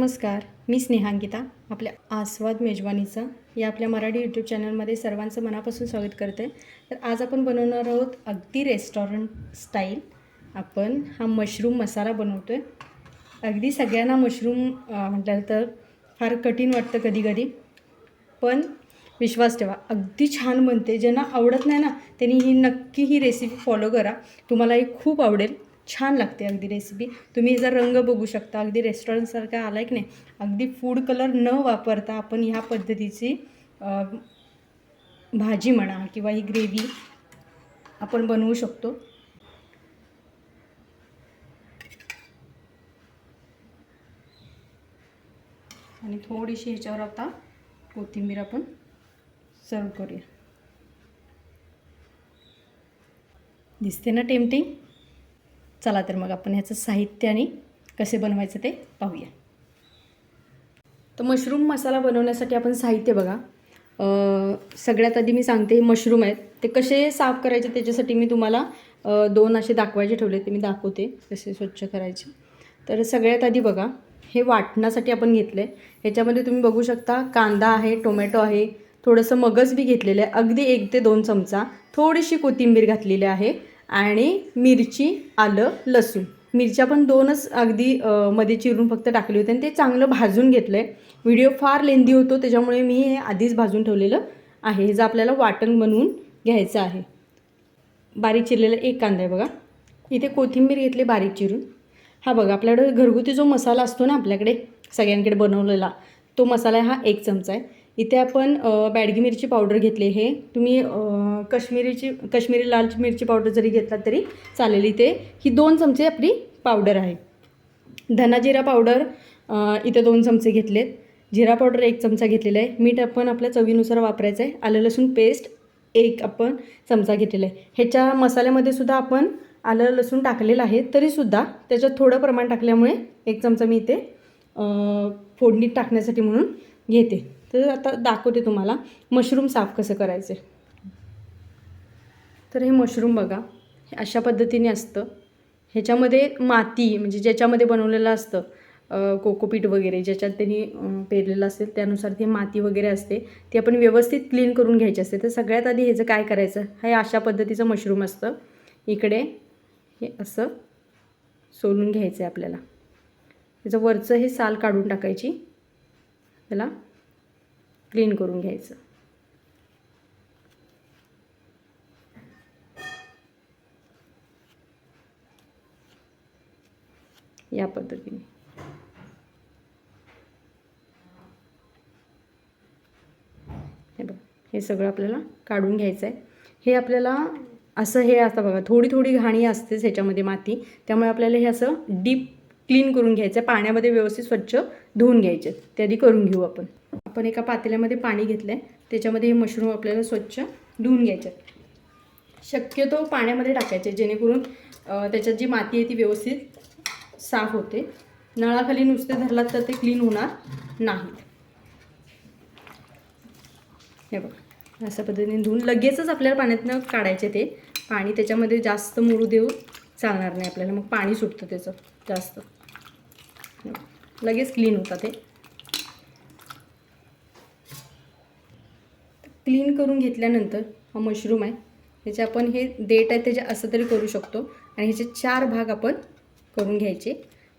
नमस्कार मी स्नेहांकिता आपल्या आस्वाद मेजवानीचं या आपल्या मराठी यूट्यूब चॅनलमध्ये सर्वांचं मनापासून स्वागत करते. तर आज आपण बनवणार आहोत अगदी रेस्टॉरंट स्टाईल आपण हा मशरूम मसाला बनवतो आहे अगदी सगळ्यांना मशरूम म्हटलं तर फार कठीण वाटतं कधी कधी पण विश्वास ठेवा अगदी छान बनते. ज्यांना आवडत नाही ना त्यांनी ही नक्की ही रेसिपी फॉलो करा. तुम्हालाही खूप आवडेल. छान लागते अगदी रेसिपी तुम्ही जर रंग बघू शकता अगदी रेस्टॉरंटसारखा आला की नाही अगदी फूड कलर न वापरता आपण ह्या पद्धतीची भाजी म्हणा किंवा ही ग्रेव्ही आपण बनवू शकतो. आणि थोडीशी ह्याच्यावर आता कोथिंबीर आपण सर्व करूया. दिसते ना टेमटिंग चला तर मग आपण ह्याचं साहित्य आणि कसे बनवायचं ते पाहूया. तर मशरूम मसाला बनवण्यासाठी आपण साहित्य बघा. सगळ्यात आधी मी सांगते हे मशरूम आहेत. ते कसे साफ करायचे त्याच्यासाठी मी तुम्हाला दोन असे दाखवायचे ठेवले ते मी दाखवते कसे स्वच्छ करायचे. तर सगळ्यात आधी बघा हे वाटण्यासाठी आपण घेतलं आहे ह्याच्यामध्ये तुम्ही बघू शकता कांदा आहे टोमॅटो आहे थोडंसं मगज बी घेतलेलं आहे. अगदी एक ते दोन चमचा थोडीशी कोथिंबीर घातलेली आहे. आणि मिरची आलं लसूण. मिरच्या पण दोनच अगदी मध्ये चिरून फक्त टाकली होती आणि ते चांगलं भाजून घेतलं आहे व्हिडिओ फार लेंदी होतो त्याच्यामुळे मी हे आधीच भाजून ठेवलेलं आहे. हे जर आपल्याला वाटण बनवून घ्यायचं आहे. बारीक चिरलेला एक कांदा आहे बघा. इथे कोथिंबीर घेतली बारीक चिरून. हा बघा आपल्याकडे घरगुती जो मसाला असतो ना आपल्याकडे सगळ्यांकडे बनवलेला तो मसाला हा एक चमचा आहे. इथे आपण बॅडगी मिरची पावडर घेतली हे तुम्ही अ, काश्मीरीची काश्मीरी लाल मिरची पावडर जरी घेतला तरी चालेल इथे. ही दोन चमचे आपली पावडर आहे. धना जिरा पावडर इथे दोन चमचे घेतलेत. जिरा पावडर एक चमचा घेतलेला आहे. मीठ आपण आपल्या चवीनुसार वापरायचं आहे. आलं लसूण पेस्ट एक आपण चमचा घेतलेला आहे. ह्याच्या मसाल्यामध्ये सुद्धा आपण आलं लसूण टाकलेलं आहे. तरीसुद्धा त्याच्यात थोडं प्रमाण टाकल्यामुळे एक चमचा मी इथे फोडणीत टाकण्यासाठी म्हणून घेते. तर आता दाखवते तुम्हाला मशरूम साफ कसं करायचे. तर हे मशरूम बघा हे अशा पद्धतीने असतं. ह्याच्यामध्ये माती म्हणजे ज्याच्यामध्ये बनवलेलं असतं कोकोपीट वगैरे ज्याच्यात त्यांनी पेरलेलं असेल त्यानुसार ती माती वगैरे असते. ती आपण व्यवस्थित क्लीन करून घ्यायची असते. तर सगळ्यात आधी ह्याचं काय करायचं? हे अशा पद्धतीचं मशरूम असतं. इकडे हे असं सोलून घ्यायचं आहे आपल्याला. त्याचं वरचं हे साल काढून टाकायची. त्याला क्लीन करून घ्यायचं. या पद्धतीने. हे बघ हे सगळं आपल्याला काढून घ्यायचं आहे हे आपल्याला असं हे आता बघा थोडी थोडी घाणी असतेच ह्याच्यामध्ये माती. त्यामुळे आपल्याला हे असं डीप क्लीन करून घ्यायचं आहे पाण्यामध्ये व्यवस्थित स्वच्छ धुवून घ्यायचे ते आधी करून घेऊ आपण. आपण एका पातेल्यामध्ये पाणी घेतलं आहे त्याच्यामध्ये हे मशरूम आपल्याला स्वच्छ धुवून घ्यायचे. शक्यतो पाण्यामध्ये टाकायचे जेणेकरून त्याच्यात जी माती आहे ती व्यवस्थित साफ होते. नळाखाली नुसते धरलात तर ते क्लीन होणार नाहीत. हे बघा अशा पद्धतीने धुवून लगेचच आपल्याला पाण्यातनं काढायचे ते. पाणी त्याच्यामध्ये जास्त मुरू देऊ चालणार नाही आपल्याला. मग पाणी सुटतं त्याचं जास्त. लगेच क्लीन होतं ते. क्लीन करून घेतल्यानंतर हा मशरूम आहे ह्याचे आपण हे देठ आहे त्याचे असं तरी करू शकतो. आणि ह्याचे चार भाग आपण करून घ्यायचे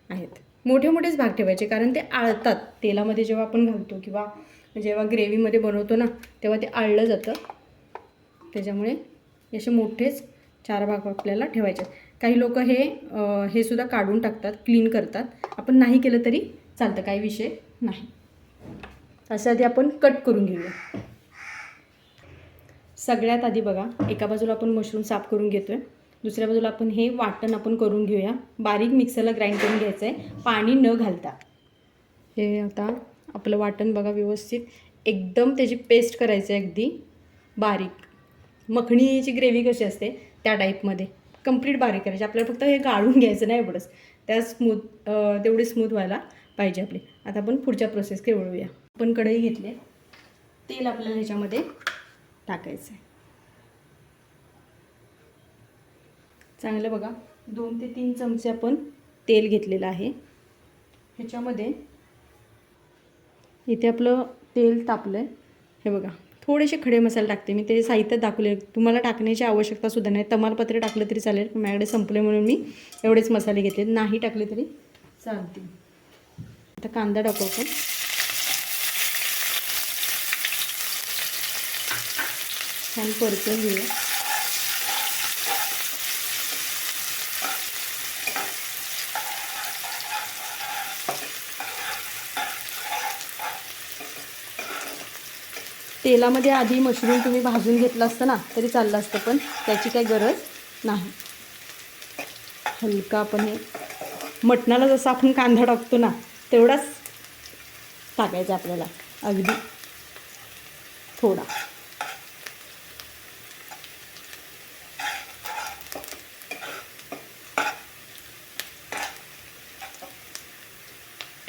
आहेत. मोठे मोठेच भाग ठेवायचे कारण ते आळतात. तेलामध्ये जेव्हा आपण घालतो किंवा जेव्हा ग्रेव्हीमध्ये बनवतो ना तेव्हा ते आळलं जातं. त्याच्यामुळे असे मोठेच चार भाग आपल्याला ठेवायचे आहेत. काही लोक हे हे सुद्धा काढून टाकतात क्लीन करतात. आपण नाही केलं तरी चालतं काही विषय नाही. असं आधी आपण कट करून घेऊया. सगळ्यात आधी बघा एका बाजूला आपण मशरूम साफ करून घेतो आहे दुसऱ्या बाजूला आपण हे वाटण आपण करून घेऊया. बारीक मिक्सरला ग्राइंड करून घ्यायचं आहे पाणी न घालता. हे आता आपलं वाटण बघा व्यवस्थित एकदम त्याची पेस्ट करायचं आहे अगदी बारीक. मखणीची ग्रेव्ही कशी असते त्या टाईपमध्ये कंप्लीट बारीक करायची. आपल्याला फक्त हे गाळून घ्यायचं नाही एवढंच. त्या स्मूथ तेवढी स्मूथ व्हायला पाहिजे आपली. आता आपण पुढच्या प्रोसेसकडे वळूया. आपण कढई घेतले तेल आपल्याला ह्याच्यामध्ये टाकायचं आहे चांगलं बघा. दोन ते तीन चमचे आपण तेल घेतलेलं आहे. ह्याच्यामध्ये इथे आपलं तेल तापलं आहे हे बघा. थोडेसे खडे मसाले टाकते मी. ते साहित्य दाखवले. तुम्हाला टाकण्याची आवश्यकता सुद्धा नाही. तमालपत्र टाकलं तरी चालेल. पण माझ्याकडे संपले म्हणून मी एवढेच मसाले घेतले नाही टाकले तरी चालतील. आता कांदा टाकू आपण. छान परतून घेऊया. तेलामध्ये आधी मशरूम तुम्ही भाजून घेतलं असतं ना तरी चाललं असतं पण त्याची काही गरज नाही. हलका आपण हे मटणाला जसं आपण कांदा टाकतो ना तेवढाच टाकायचा आपल्याला अगदी. थोडा.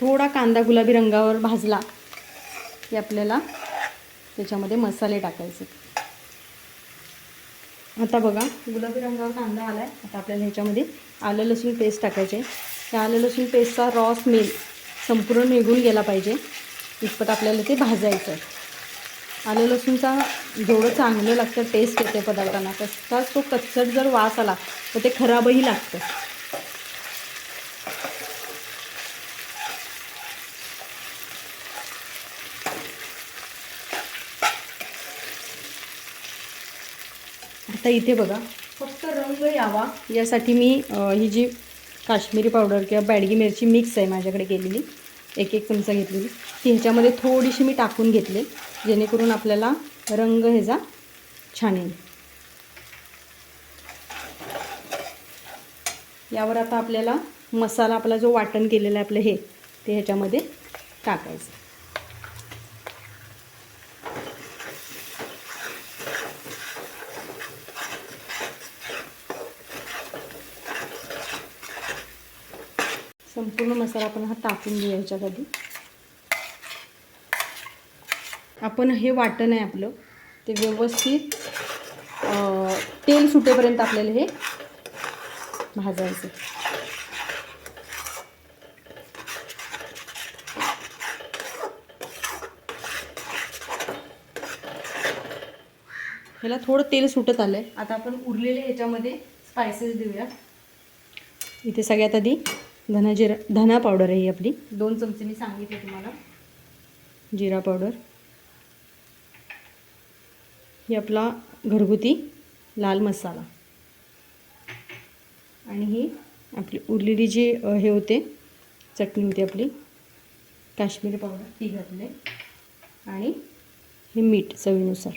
थोडा कांदा गुलाबी रंगावर भाजला की आपल्याला त्याच्यामध्ये मसाले टाकायचे. आता बघा गुलाबी रंगावर कांदा आला आहे आता आपल्याला ह्याच्यामध्ये आलं लसूण पेस्ट टाकायचे. त्या आलं लसूण पेस्टचा रॉ स्मेल संपूर्ण निघून गेला पाहिजे. इतपत आपल्याला ते भाजायचं आलं लसूणचा जेवढं चांगलं लागतं टेस्ट येते पदार्थांना तसाच तो कच्चट जर वास आला तर ते खराबही लागतं. आता इथे बघा फक्त रंग यावा. यासाठी मी ही जी काश्मीरी पावडर किंवा बॅडगी मिरची मिक्स आहे माझ्याकडे केलेली एक एक चमचा घेतलेली ती ह्याच्यामध्ये थोडीशी मी टाकून घेतले जेणेकरून आपल्याला रंग ह्याचा छान येईल. यावर आता आपल्याला मसाला आपला जो वाटण केलेला आहे आपलं हे ते ह्याच्यामध्ये टाकायचं. संपूर्ण मसाला आपण हा टाकून घेऊया आधी आपण हे वाटण आहे आपलं ते व्यवस्थित तेल सुटेपर्यंत आपल्याला हे भाजायचं. ह्याला थोडं तेल सुटत आलं आहे आता आपण उरलेले ह्याच्यामध्ये स्पायसेस देऊया. इथे सगळ्यात आधी धना जिरा धना पावडर आहे ही आपली. दोन चमचे मी सांगितले तुम्हाला. जिरा पावडर ही आपला घरगुती लाल मसाला. आणि ही आपली उरलेली जी हे होते चटणी होती आपली काश्मीरी पावडर ती घातले. आणि हे मीठ चवीनुसार.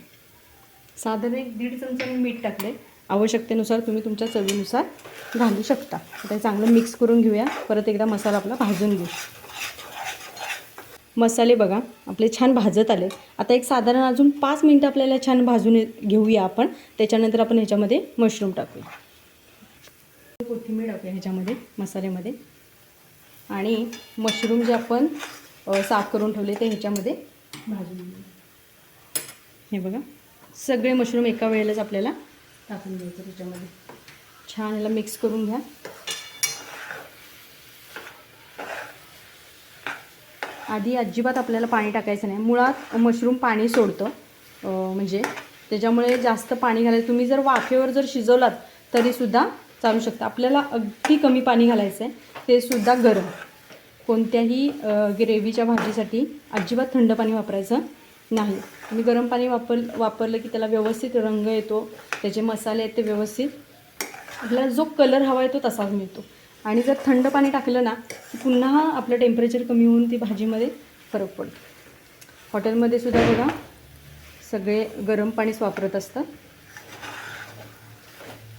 साधारण एक दीड चमचा मी मीठ टाकले आवश्यकतेनुसार तुम्ही तुमच्या चवीनुसार घालू शकता. आता चांगलं मिक्स करून घेऊया. परत एकदा मसाला आपला भाजून घेऊ. मसाले बघा आपले छान भाजत आले. आता एक साधारण अजून पाच मिनटं आपल्याला छान भाजून घेऊया आपण. त्याच्यानंतर आपण ह्याच्यामध्ये मशरूम टाकूया. कोथिंबीर टाकूया ह्याच्यामध्ये मसाल्यामध्ये. आणि मशरूम जे आपण साफ करून ठेवले ते ह्याच्यामध्ये भाजून घेऊ हे बघा सगळे मशरूम एका वेळेलाच आपल्याला टाकून द्यायचं त्याच्यामध्ये. छान याला मिक्स करून घ्या. आधी अजिबात आपल्याला पाणी टाकायचं नाही. मुळात मशरूम पाणी सोडतं. म्हणजे त्याच्यामुळे जास्त पाणी घालायचं. तुम्ही जर वाफेवर जर शिजवलात तरीसुद्धा चालू शकतं. आपल्याला अगदी कमी पाणी घालायचं आहे ते सुद्धा गरम. कोणत्याही ग्रेव्हीच्या भाजीसाठी अजिबात थंड पाणी वापरायचं नाही. तुम्ही गरम पाणी वापर वापरलं की त्याला व्यवस्थित रंग येतो त्याचे मसाले आहेत ते व्यवस्थित. आपल्याला जो कलर हवा आहे तो तसाच मिळतो. आणि जर थंड पाणी टाकलं ना की पुन्हा आपलं टेम्परेचर कमी होऊन ती भाजीमध्ये फरक पडतो. हॉटेलमध्ये सुद्धा बघा सगळे गरम पाणीच वापरत असतात.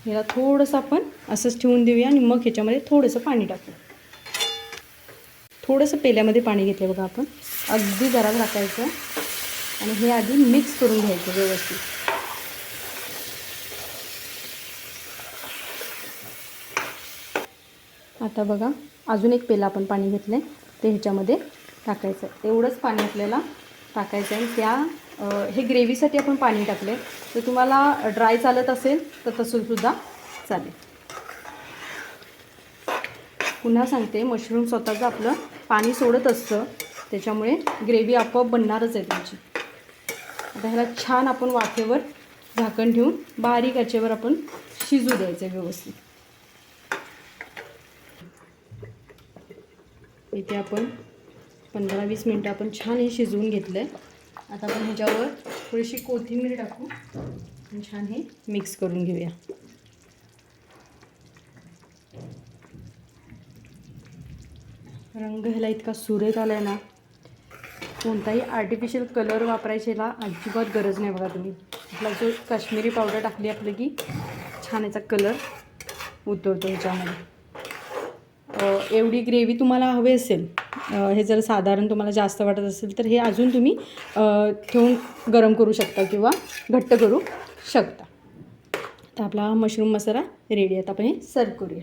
याला थोडंसं आपण असंच ठेवून देऊया आणि मग ह्याच्यामध्ये थोडंसं पाणी टाकू थोडंसं पेल्यामध्ये पाणी घेतलं बघा आपण. अगदी जरा टाकायचं. आणि हे आधी मिक्स करून घ्यायचं व्यवस्थित. आता बघा अजून एक पेला आपण पाणी घेतलं आहे ते ह्याच्यामध्ये टाकायचं आहे एवढंच पाणी आपल्याला टाकायचं आहे आणि त्या हे ग्रेव्हीसाठी आपण पाणी टाकले तर तुम्हाला ड्राय चालत असेल तर तसंसुद्धा चालेल. पुन्हा सांगते मशरूम स्वतःचं आपलं पाणी सोडत असतं. त्याच्यामुळे ग्रेव्ही आपोआप बनणारच आहे तुमची. आता ह्याला छान आपण वाफेवर झाकण ठेवून बारीक याच्यावर आपण शिजू द्यायचं व्यवस्थित. इथे आपण पंधरा वीस मिनटं आपण छान हे शिजवून घेतलं आहे आता आपण ह्याच्यावर थोडीशी कोथिंबीर टाकू आणि छान हे मिक्स करून घेऊया. रंग ह्याला इतका सुरेख आला आहे ना कोणताही आर्टिफिशियल कलर वापरायच्याला अजिबात गरज नाही बघा तुम्ही. आपला जो काश्मीरी पावडर टाकली आपलं की छान याचा कलर उतरतो ह्याच्यामध्ये एवढी ग्रेव्ही तुम्हाला हवी असेल हे जर साधारण तुम्हाला जास्त वाटत असेल तर हे अजून तुम्ही ठेवून गरम करू शकता किंवा घट्ट करू शकता. तर आपला मशरूम मसाला रेडी आहे. आता आपण हे सर्व करूया.